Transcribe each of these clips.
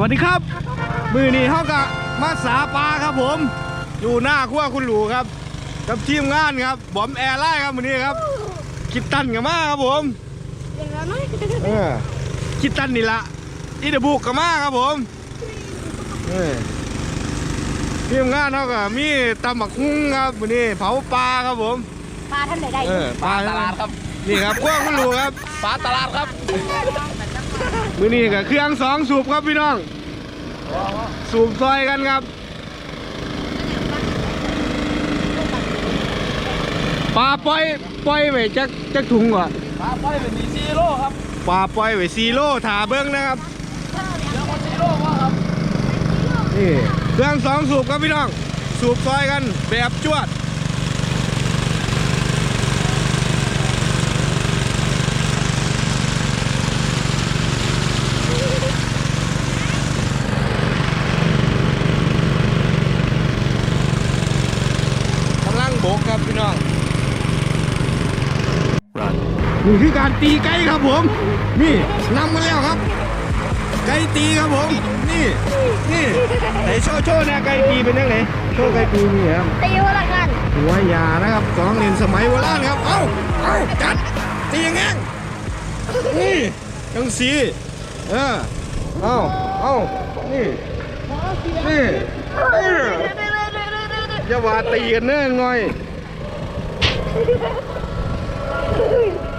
วัสดีครับ มือนี้เขากะมาสาปลาครับผม อยู่หน้าขั้วคุณหลูครับ กับทีมงานครับบอมแอร์ไล่ครับมือนี้ครับคิดตันกับมาครับผมอย่างนั้นไหมเออคิดตันนี่ละอีเดบุกกับมาครับผมเออทีมงานเขาก็มีตำบักหุ่งครับมือนี้เผาปลาครับผมปลาท่านไหนได้เออปลาตลาดครับนี่ครับขั้วคุณหลูครับปลาตลาดครับ มือนี้กับเครื่องสองสูบครับพี่น้อง สูบซอยกันครับปลาปล่อยปล่อยไว้จักจักถุงก่อนปลาไปเป็นดีซีโร่ครับปลาปล่อยไว้ซีโร่ถาเบิ้งนะครับเดี๋ยวคนซีโร่ว่าครับนี่เครื่องสองสูบครับพี่น้อง สูบซอยกันแบบจวด กำลังโบกครับพี่น้อง นี่คือการตีไก่ครับผม นี่นำมาแล้วครับ ไก่ตีครับผม นี่นี่ไหนโชว์โชว์เนี่ยไก่ตีเป็นยังไงโชว์ไก่ตีนี่ครับตีหัวละกันหัวยานะครับสองเล่นสมัยโบราณครับ เอ้าเอ้าจัดตียังไงนี่จังสีเออเอ้าเอ้านี่นี่เอออย่าว่าตีกันเน้อหน่อยไอเดีย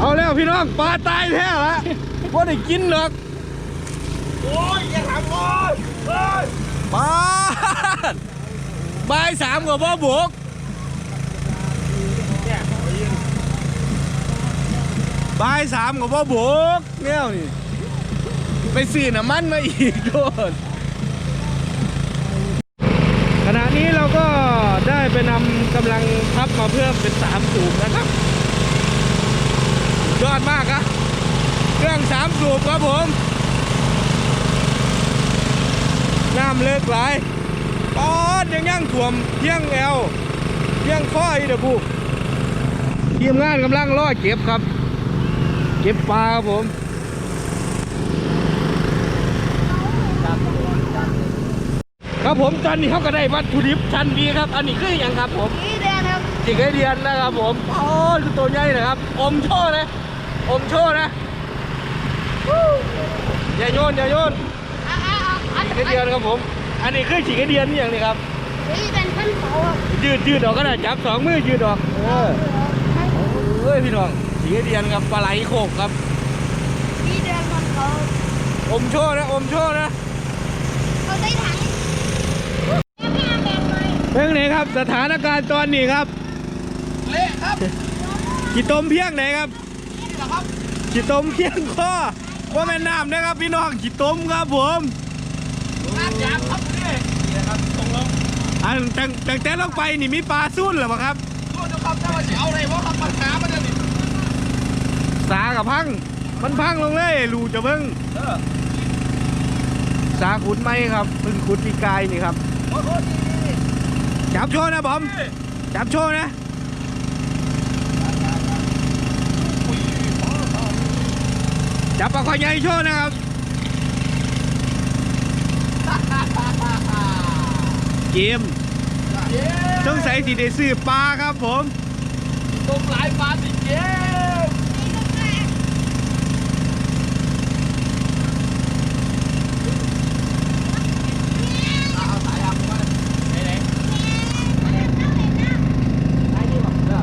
เอาแล้วพี่น้องปลาตายแท้ละว่าได้กินหรอกโอ้ยอย่าทำโอ้ยเฮ้ยปลาบ่ายสามกับบ่บวกบ่ายสามกับบ่บวกเนี่ยนี่ไปซื้อน้ำมันมาอีกโดนขณะนี้เราก็ได้ไปนำกำลังทัพมาเพิ่มเป็นสามสูบนะครับ ยอดมากครับเครื่องสามสูบครับผมน้ำเลิกหลายปอนยังยังถ่วมเพียงแอวเพียงข้ออีเดอบุทีมงานกำลังล่อเก็บครับ เก็บปลาครับผมครับผมตอนนี้เขาก็ได้วัตถุดิบชั้นดีครับ อันนี้คืออย่างครับผมสีแดงครับจิกไอเดียนนะครับผมโอ้คือตัวใหญ่นะครับ อมโชว์นะ อมโชว์นะวู้อย่าโยนอย่าโยนอ่าอ่าอันจิกไอเดียนครับผม อันนี้คือจิกไอเดียนนี่อย่างนี้ครับสีเป็นขั้นเสาครับยืดยืดออกก็ได้จับสองมือยืดออกเออเอ้ยพี่น้องจิกไอเดียนครับปลาไหลโขกครับสีแดงมันเขาอมโชว์นะอมโชว์นะเขาได้ถังแม่แบ่งเลยเป็นไงครับสถานการณ์ตอนนี้ครับเละครับกี่ต้มเพียงไหนครับนี่แหละ ครับกี่ต้มเพียงข้อว่าแม่น้ำนะครับพี่น้องกี่ต้มครับผมน้ำยางครับนี่นี่นะครับตรงลงอันแต่แต่แต่ลงไปนี่มีปลาซุ่นเหรอครับดูดูครับถ้าว่าจะเอาอะไรวะครับปัญหามันจะนี่สากับพังมันพังลงเลยรูจะเบิ้งเออสาขุดไหมครับเพิ่งขุดปีกายนี่ครับโอ้โหนี่นี่จับโชว์นะบอมนี่จับโชว์นะ จับปลาควายใหญ่โชว์นะครับเกมเย้ต้องใส่สีได้ซื้อปลาครับผม ตรงหลายปลาสิเย้เอาสายยางมาไหนไหนไหนนี่บอกเออ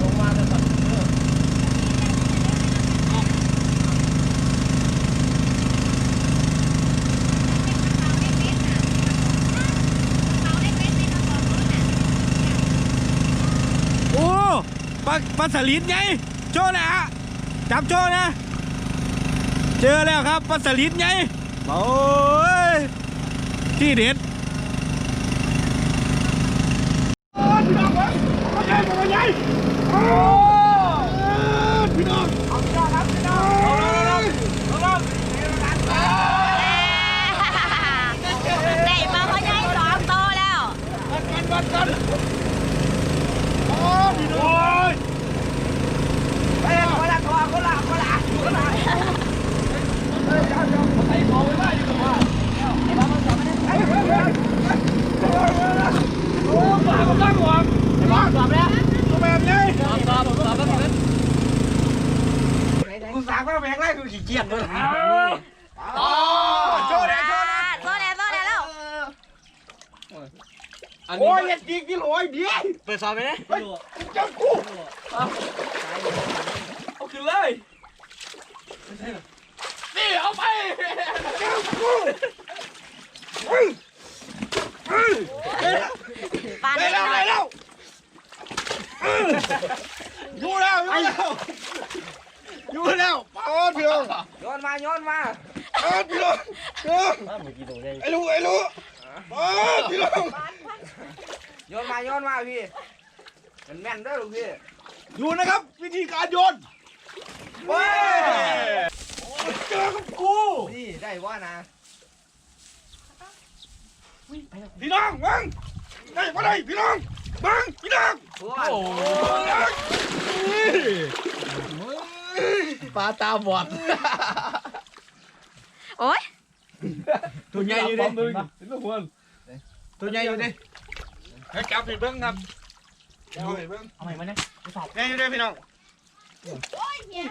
ลงมาเลยก่อนเออ โอ้ปลาปลาสลิดไง โชว์นะฮะจับโชว์นะ เจอแล้วครับปลาสลิดไงโอ้ยที่เด็ด โอ้ยพี่น้องเว้ยมาใหญ่มาใหญ่โอ้ยพี่น้องเอาพี่น้องครับพี่น้องเอาลงเอาลงเอาลง ได้มาเขาใหญ่สองโตแล้ว วัดกันวัดกันโอ้ยพี่น้องโอ้ย มาแบงไรคือขี้เกียจเลย อ๋อโชว์เลยโชว์เลย โซแดนโซแดนแล้ว อันโอ้นี้อย่าจีกิโลไอ้เดียวเปิดซอยไปเลยเฮ้ยจ้ากูเอาขึ้นเลยนี่เอาไปเจ้ากูเฮ้ยเฮ้ยปานได้ได้แล้วได้อยแล้วอยู่แล้วอยู่แล้วอยู่แล้วปาดพี่น้องย้อนมาย้อนมาปาดพี่น้องพี่น้องไอ้ลูกไอ้ลูกปาดพี่น้อง ย้อนมาย้อนมาพี่มันแม่นด้วยลูกพี่ดูนะครับ วิธีการโยนเว้ยเจอกับกูนี่ได้ว่านะพี่น้องวังได้ปะได้พี่น้องบังพี่น้องโอ้ปลาตาบอดโอ้ยตัวใหญ่อยู่ดิตัวใหญ่อยู่ดิ ให้จับให้เบิ้งครับจับให้เบิ้งเอาใหม่มาเนี่ยใหญ่อยู่เด้อพี่น้องโอ้ยเฮีย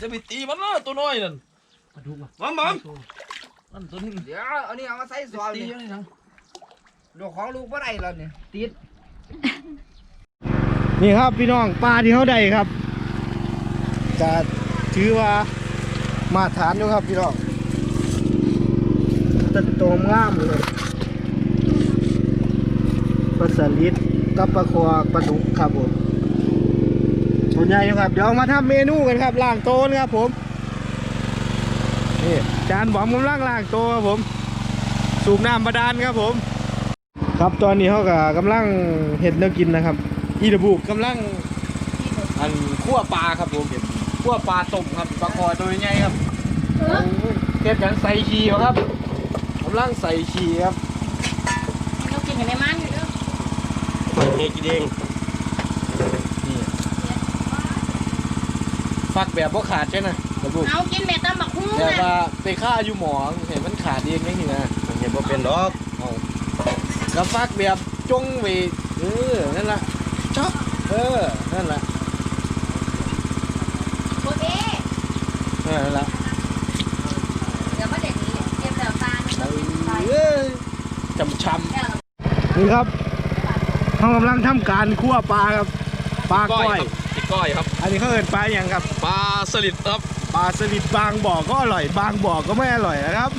จะไปตีมันนะตัวน้อยนั่นมอมมอมนั่นตัวนี้เดี๋ยวเอานี่เอามาใส่ซอยตีนี่ยังไงนะลูกของลูกบ่ได้แล้วเนี่ยติดนี่ครับพี่น้องปลาที่เขาได้ครับจะถือว่ามาตรฐานอยู่ครับพี่น้องตัดโตมงามเลย ปลาสลิดกับปลาคอปลาดุกครับผมตัวใหญ่ครับเดี๋ยวมาทำเมนูกันครับล่างโตนครับผมนี่จานบอมกำลังล่างโตครับผม สูบน้ำบาดาลครับผม ครับตอนนี้เขาก็กำลังเห็ดแนวกินนะครับ อีดบุกกำลังอันคั่วปลาครับผมคั่วปลาต้มครับปลาคอตัวใหญ่ครับเก็บกันใส่ชีครับกำลังใส่ชีครับเรากินกันในมัน อยู่เด้อเฮกินเองนี่ฟักแบบว่าขาดใช่ไหมกระบุกเอากินแม่ตำบักหุ่งแต่นะว่าไปฆ่าอยู่หมองเห็นมันขาดเองไม่นี่นะเห็นว่าเป็นดอกเอาแล้วฟักแบบจงไปเออนั่นแหละชอบเออนั่นแหละโอเคนั่นแหละเดี๋ยวมาเด็กนี้เก็บแล้วตาเนี่ยมันเป็นไฟเอ้ยจำช้ำแล้วนี่ครับ เขากำลังทำการคั่วปลาครับปลาก้อยพี่ก้อยครับ อันนี้เขาเอินปลาอย่างครับปลาสลิดครับปลาสลิดบางบ่อก็อร่อย บางบ่อก็ไม่อร่อยนะครับ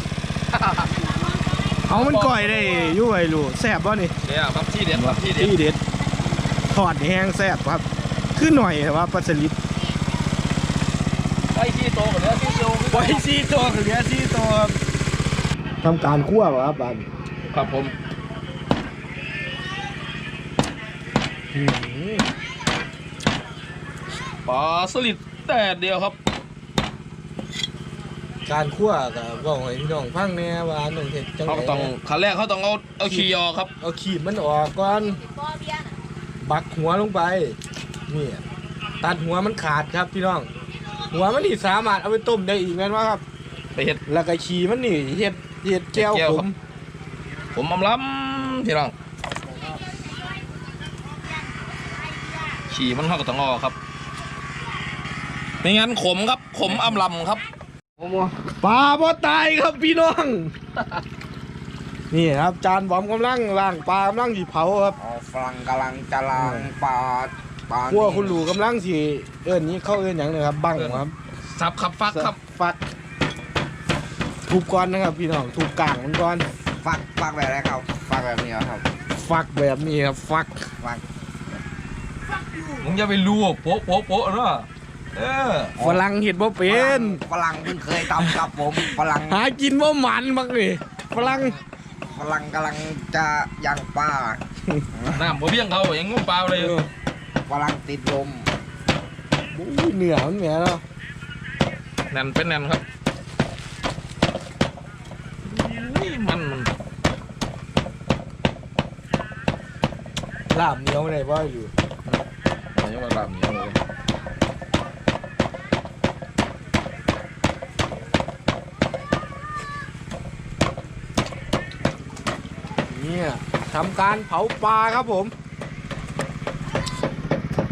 เอามันก่อยได้อยุ่ยลูแซ่บป่ะนี่เนี่ยครับที่เด็ดครับที่เด็ดที่เด็ดทอดแห้งแซ่บครับขึ้นหน่อยแต่ว่าปลาสลิดไปที่โตกันแล้วที่โตไว้ซีตัวเหลือซีตัวทำการคั่วป่ะครับบันครับผม อื้อหือ ปลาสลิดแต่เดียวครับ การคั่วก็บอกให้พี่น้องฟังแน่ว่าหนึ่งเห็ดจังเขาไงต้องขั้นแรกเขาต้องเอาเอาขี้ออกครับ เอาขีดมันออกก่อน บ่อเบียร์น่ะบักหัวลงไปนี่ตัดหัวมันขาดครับพี่น้อง หัวมันนี่สามารถเอาไปต้มได้อีกแม่นว่าครับ ไปเห็ด แล้วก็ขีมันนี่เห็ดเห็ดแก้วเห็ดแก้วผครัมบผมอำล้ำพี่น้อง ขี่มันเข้ากับตังออกครับ ไม่งั้นขมครับขมอำลำครับปลาบ่ตายครับพี่น้อง นี่ครับจานบอมกำลังล่างปลากำลังสีเผาครับอ๋อฝรั่งกำลังจะล้างปลาปลาพวกคุณหลูกำลังสีเอิ้นนี้เข้าเอิ้นอย่างหนึงครับบังครับสับครับฟักครับฟักทุบก้อนนะครับ พี่น้องทุบกลางมันก้อนฟักฟักแบบอะไรครับฟักแบบนี้เหรอครับ ฟักแบบนี้ครับฟักฟักมึงอย่าไปรู้โป๊ะโป๊ะโป๊ะเนอะ เออฝรั่งเห็ดบ่เป็นฝรั่งเพิ่งเคยทำครับผมฝรั่งหากินบ่หมันบักนี่ฝรั่งฝรั่งกำลังจะย่างปลาน้ำบ่เบี้ยงเขาอย่างงูเปล่าเลยฝรั่งติดลมอุ้ยเหนือมันเหนือเนาะแน่นเป็นแน่นครับนี่มันมันลาบเหนียวไม่ได้บ่อยู่มันยังมาแบบนี้เลยเนี่ย ทำการเผาปลาครับผม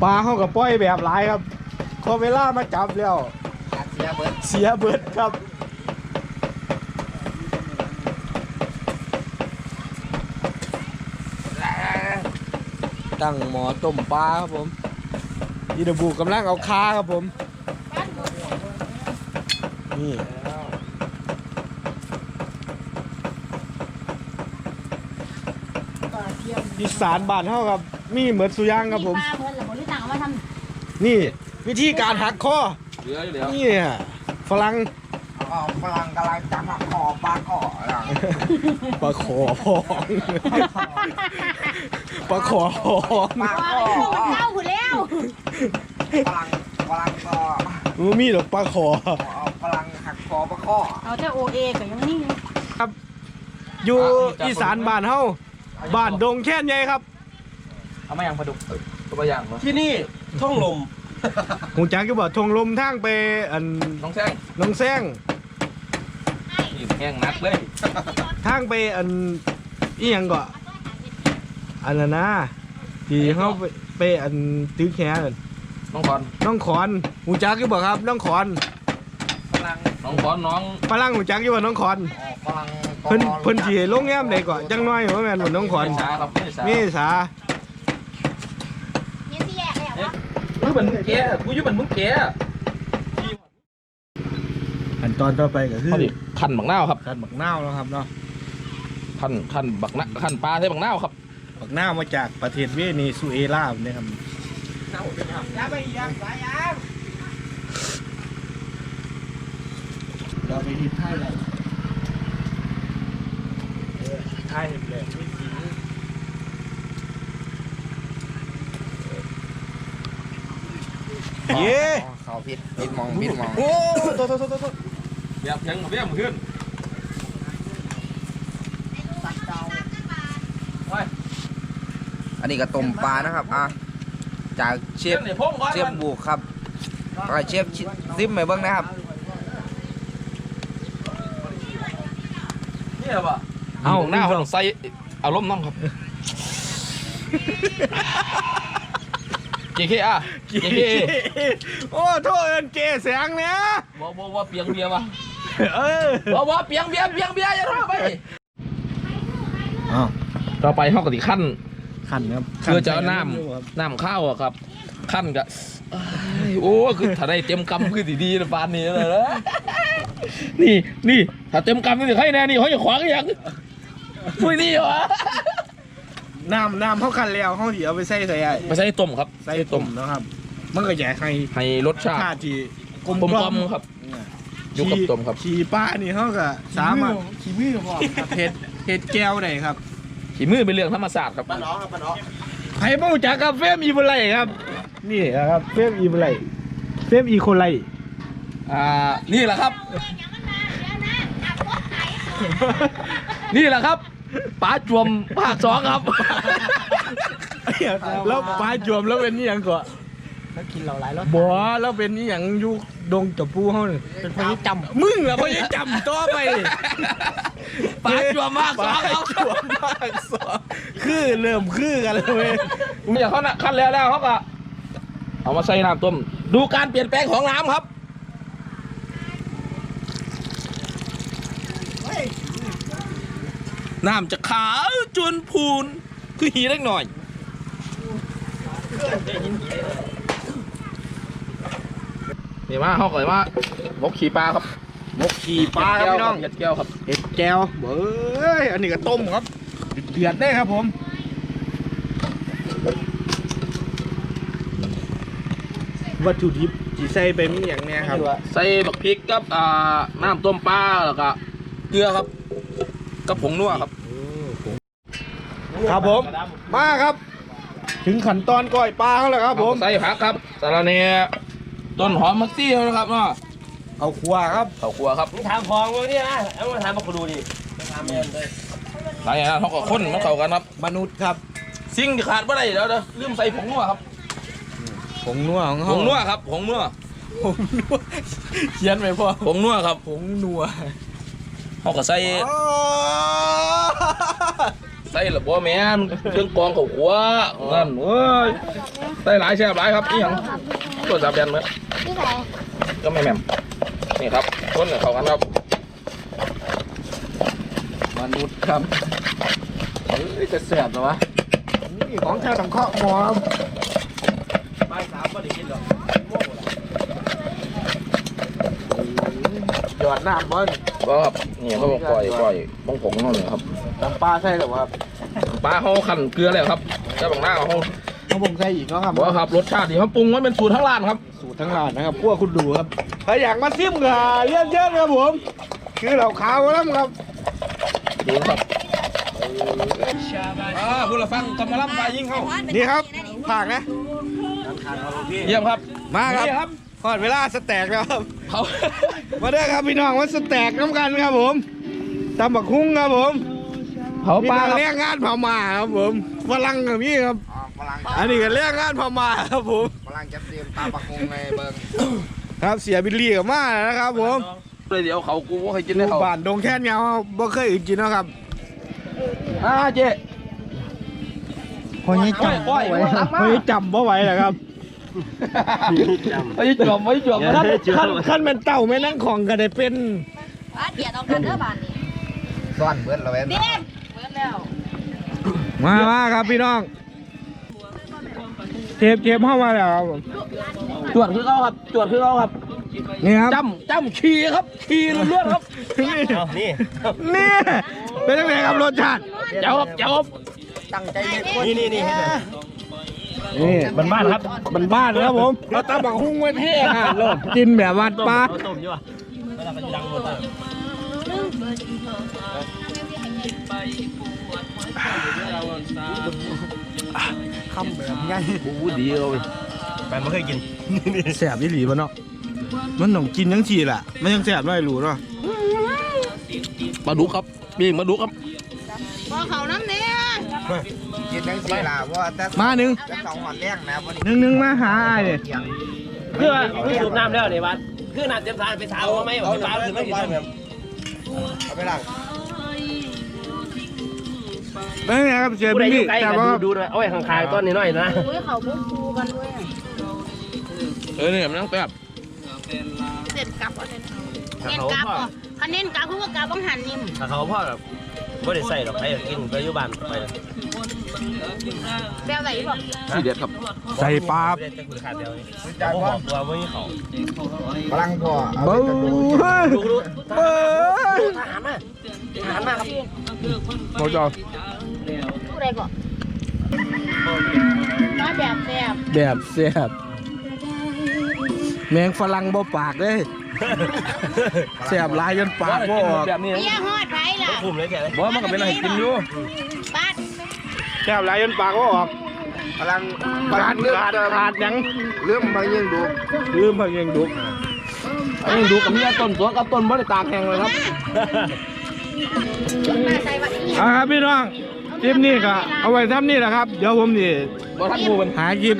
ปลาเข้ากับป้อยแบบหลายครับพอเวลามาจับแล้วเซียเบิร์ดเสียเบิดครับ ตั้งหมอต้มปลาครับผมยีดบูกำลังเอาคาครับผม นี่ อีสานบ้านเฮาครับ มีเหมือนสุย่างครับผม ปลาเพิ่นหรือบ่ได้ตังเอามาทำนี่ วิธีการหักคอเหลืออยู่แล้วนี่อะฝรั่งอ๋อฝรั่งกำลังจะมาขอปลาขออะไรปลาขอพองปลาขอพองปลาว่าขอมันเข้าผู้แล้วฝรั่งฝรั่งก็มันมีดอกปลาขอ เอาฝรั่งหักคอปลาขอเอาแต่โอเอก็ยังนี่อยู่อยู่อีสานบ้านเฮา บ้านดงแค่นใหญ่ครับเอามาอย่างปลาดุกตัวปลาอย่างเหรอที่นี่ท่องลมหงจักก็บอกทงลมทางไปอันน้องแซงหน้องแซงนี่แห้งนักเลยทางไปอันอีหยังก็อันนั้นนะที่เฮาไปไปอันตื้อแขนน้องคอนน้องขอนหงจักก็บอกครับน้องขอนฝรั่งน้องคอนน้องฝรั่งหงจักก็บอกน้องขอนอ๋อฝรั่ง เพิ่นเพิ่นสิให้ลงแง้มใดก็จังน้อยว่าแม่นบ่น้องขอนเมษาครับเมษาเมษาเนี่ยสิแยกแล้วว่ามึงเป็นมึงแก่กูอยู่เป็นมึงแก่ขั้นตอนต่อไปก็คือเขาดิขันบักนาวครับการบักนาวแล้วครับเนาะขันขันบักนะขันปลาใส่บักนาวครับบักนาวมาจากประเทศเวเนซุเอลาเนี่ยครับอย่าไปยังสายยางเราไปที่ท่าอะ ไรท่าเห็นเลยไม่กินเย้เขาผิดผิดมองผิดมองโอ้โตโตโตโตโตเบียบยังเบียบขึ้นอันนี้ก็ต้มปลานะครับอะจากเชฟเนี่ยพงก่อนเชฟบุกครับก็เชฟซิมไปเบิ้งนะครับนี่เหรอปะ เอาหน้าเขาต้องใส่อารมณ์น้ำครับ เจเคอะเจเคโอ้โทษเอินเกแสงเนี่ยว่าว่าว่าเปียงเบียร์วะเออว่าว่าเปียงเบียร์เปียงเบียร์อย่าทำไปอ้าวต่อไปเขาก็ติขั้นขันครับเพื่อจะเอาน้ำน้ำข้าวอะครับ ขั้นกะโอ้คือถ้าได้เต็มกำคือดีๆนะปานนี้เลยนะนี่นี่ถ้าเต็มกำนี่ใครแน่นี่เขาจะขวางอีกอย่าง ไม่นี่วะน้ำน้ำเขาขันแล้วเขาที่เอาไปใส่ใส่ไอ้ไม่ใช่ต้มครับใส่ต้มนะครับ มันก็ใหญ่ให้ให้รสชาติชาติที่กลมกลมกกล่ล่ออมมครับอยู่กับต้มครับขี่ป้านี่เขาก็สามารถขี่มือพอเห็ดเห็ดแก้วได้ครับขี่มือเป็นเรื่องธรรมศาสตร์ครับไผ่ปูจากกับเฟมอีโบไลครับ นี่นะครับเฟมอีโบไลเฟมอีโคไลอ่านี่แหละครับอย่างมันมาเดี๋ยวนะอาบพวกไหนนี่แหละครับ ป๋าจวมภาคสองครับ แล้วปลาจวมแล้วเป็นนี่ยังก่อนแล้วกินเราหลายรสบัวแล้วเป็นนี่ยังอยู่ดงจับปูเขาเนี่ยเป็นคนที่จำมึงเหรอพอยังจำตัวไปป๋าจวมภาคสองครับปลาจวมภาคสองคือเริ่มคือกันแล้วเว้ยมีอย่างเขาน่ะขั้นแล้วแล้วเขาก็เอามาใส่น้ำต้มดูการเปลี่ยนแปลงของน้ำครับ น้ำจะขาวจนพูน คือหีเล็กหน่อย นี่มาเขาก็เลยว่าบกขี่ปลาครับมกขี่ปลาครับพี่น้องเห็ดแก้วครับเห็ดแก้วเบ้ยอันนี้ก็ต้มครับเดือดได้ครับผมวัตถุดิบที่ใส่ไปมีอย่างเนี้ยครับใส่บักพริกกับอ่าน้ำต้มปลาแล้วก็เกลือครับ กับผงนัวครับ ครับผม มาครับ ถึงขั้นตอนก้อยปลาเขาแล้วครับ ผมใส่ผักครับสาระเนต้นหอมมักซี่นะครับเนาะเอาขัวครับข้าวคั่วครับมึงถามของมึงนี่นะเอามาถามมาคุดูดิถามเองเลยหลายอย่างนะเขาก็ข้นมันเข้ากันครับ มนุษย์ครับสิ่งที่ขาดไม่ได้เดี๋ยวเดี๋ยวลืมใส่ผงนัวครับผงนัวของผเขางนัวครับผงนัวผงนัวเขียนไปพ่อผงนัวครับ ผงนัว เขาก็ใส่ใส่ระบบแมนเครื่องกรองข้าวคั่วนั่นเว้ยใส่หลายแซ่บหลายครับนี่หยังตัวสับแดนเหมือนที่ไหนก็ไม่แม่มนี่ครับคนกับเขากันครับมนุษย์ครับเฮ้ยจะแสบเหรอวะนี่ของแท้ต้องเคาะหมอครับ ไม่สามก็ได้กินหรอก หย อดน้ำบอลก็ครับนี่เขาบอกปล่อยปล่อยบ้องผงเขาเนี่ยครับน้ำปลาใช่หรือครับปลาเขาขันเกลือเลยครับเจ้าบางหน้าเขาเขาผมใส่อีกเนาะครับบอกว่าครับรสชาติที่เขาปรุงไว้เป็นสูตรทั้งร้านครับ สูตรทั้งร้านนะครับพวกคุณดูครับถ้าอยากมาซิมก็เยอะๆครับผมคือเหล่าขาวแล้วครับดูครับอ่าพูดละฟังกำมะล่ำปลายิงเขานี่ครับผากนะเยี่ยมครับ มาครับนี่ครับพอดเวลาสแต็กแล้วครับเขา มาเด้อครับพี่น้องมาสแต็กน้ำกันครับผมตำบักคุ้งครับผมเผามีปลาทางครับเรียกงานพม่าครับผมฝรั่งกับพี่ครับอ๋อฝรั่งอันนี้ก็เรียกงานพม่าครับผมฝรั่งจะเตรียมตาปักคงในเบิ่งครับเสียบิลลี่กับมานะครับผมเลยเดี๋ยวเขากูว่าเคยกินได้เขาบ้านดงแค่นเงาบ่เคยกินนะครับอ่าเจ๊พอให้จำปล่อยปล่อยพอให้จำบ่ไหวแหละครับ ไอ้จวบไอ้จวบขั้นขั้นขั้นเป็นเต่าแม่นั่งของก็ได้เป็นบ้านเดียดเอากันเด้อบ้านนี้ซ่อนเบิดละเว้นเด็ดเบิ่มแล้วมามาครับพี่น้องเทปเทปเข้ามาแล้วครับผมจวดคือเขาครับจวดคือเขาครับนี่ครับจ้ำจ้ำขี่ครับขี่ล้วนๆครับนี่นี่นี่เป็นยังไงครับรสชาติเจ้าครับเจ้าครับตั้งใจเด็กนี่นี่นี่ นี่บ้านบ้านครับบ้านบ้านครับผมเราตำบักหุ้งไว้เท่อาหารโลดกินแบบวัดปลาคำแบบง่ายบูดีเลยแสบยี่หลีบ่เนาะมันต้องกินทั้งทีแหละมันยังแสบไม่รู้เนาะมาดูครับปีมาดูครับพอเขาน้ำเนี่ย กินทั้งสี่ลาเพราะว่าแต่มาหนึ่งแต่สองหอนแรกนะวันนี้หนึ่งหนึ่งมาหาไอ้ายดิเที่ยงคือว่าคือสูบน้ำแล้วเนี่ยวัดคือน้ำเต็มทานไปสาวเอาไหมเอาปลาคือไม่กินน้ำเอาไปล้างเป็นไงครับเสียผู้ใดบิลอลี่ยู่ใกล้แต่กันว่าดูดูด้วยเอาไว้ข้างๆต้นนี้หน่อยนะอุ้ยเขาบุกคูกันด้วยเออเนี่ยมันต้องแป๊บเสร็จกลับเอาเลยเน้นกลับอะคันเน้นกลับคือว่ากลับต้องหันนิ่มถ้าเขาพ่อแบบ ไม่ได้ใส่หรอกใครกินไปอยู่บ้านไปแปลว่าอะไรบอกทีเด็ดครับใส่ปลาไม่ได้จะคุยขาดเดียวนี่จานเขาบว่าอกตัวไม่เขาฝรั่งพอเอาเบ้ไปอกระดูดูดูเบ้อทหารมาทหารมาครับโมจอผู้ใดก่อนน้อยแบบแบบแบบเสียบแมงฝรั่งบ่ปากเลย เสียบหลายจนปากบ่ออกแบบนี้เมียฮอดไรล่ะคุมเลยแกเลยบอกว่ามันก็เป็นอะไรกินอยู่บ้านเสียบหลายจนปากบ่ออกฝรั่งฝขารั่ดงเลือกขาดขาดหยังเรื่องมายิงดูลืมเพิ่งยังดุอันนี้ดูกับเมียต้นสวนกับต้นบริตากแห้งเลยครับมาใส่บัตรนี้อ่าครับพี่น้องคลิปนี้ก็เอาไว้ทำนี่แหละครับ เดี๋ยวผมนี่ บ่ทันหมูมันหาคลิป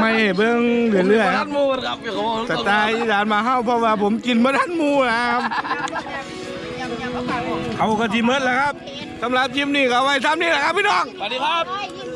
ไม่ให้เบิ่งเรื่อยๆคทัรับนหมูมันครับเดี๋ยวเขาบอกสไตล์อีสานมาเฮ้าเพราะว่าผมกินมาทันหมูนะครับเอากระทิเมดแล้วครับสำหรับคลิปนี้ก็เอาไว้ทำนี่แหละครับพี่น้อง สวัสดีครับ ร้อยยี่สิบ